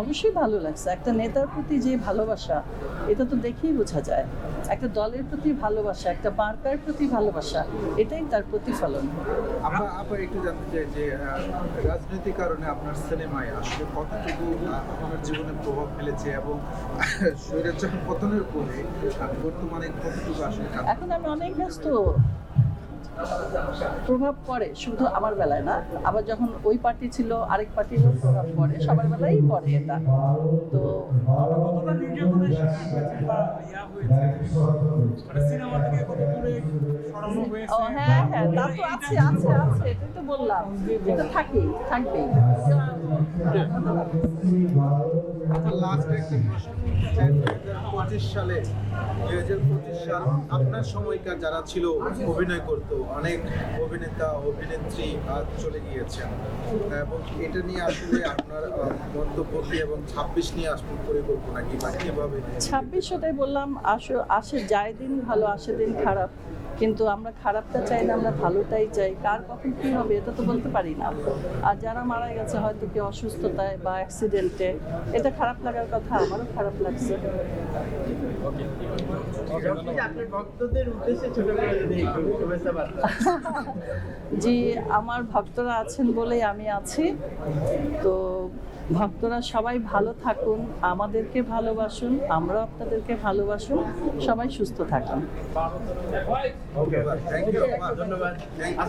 অবশ্যই ভালো লাগছে। একটা নেতার প্রতি যে ভালোবাসা এটা তো দেখেই বোঝা যায়। একটা দলের প্রতি ভালোবাসা একটা মার্কার প্রতি ভালোবাসা এটাই তার প্রতিফলন। আমরা আবার একটু জানতে চাই যে রাজনৈতিক কারণে আপনার সিনেমায় আসলে কতটুকু আপনার জীবনে প্রভাব ফেলেছে এবং স্বৈরাচার পতনের পরে বর্তমানে কতটুকু আসলে এখন আমি অনেক ব্যস্ত। প্রভাব পড়ে শুধু আমার বেলায় না, আবার যখন ওই পার্টি ছিল, আরেক পার্টিরও প্রভাব পড়ে, সবার বেলায় পড়ে এটা। তো হ্যাঁ হ্যাঁ তা তো আছে আছে আছে, এটাই তো বললাম। এটা থাকবেই। আচ্ছা সাল আপনার সময়কার যারা ছিল, অভিনয় অনেক অভিনেতা, অভিনেত্রী আজ চলে গিয়েছেন। এবং এটা নিয়ে আসলে আপনার মন্তব্য কি এবং ছাব্বিশ নিয়ে পরিকল্পনা কি, বা কীভাবে? ছাব্বিশ বললাম, আসে আসে যায় দিন ভালো, আসে দিন খারাপ। কিন্তু আমরা খারাপটা চাই না, আমরা ভালোটাই চাই। কার কখন কী হবে, এটা তো বলতে পারি না। আর যারা মারা গেছে, হয়তো কি অসুস্থতায় বা অ্যাক্সিডেন্টে এটা খারাপ লাগার কথা আমারও খারাপ লাগছে। জি আমার ভক্তরা আছেন বলেই আমি আছি। তো ভক্তরা সবাই ভালো থাকুন আমাদেরকে ভালোবাসুন আমরাও আপনাদেরকে ভালোবাসুন সবাই সুস্থ থাকুন।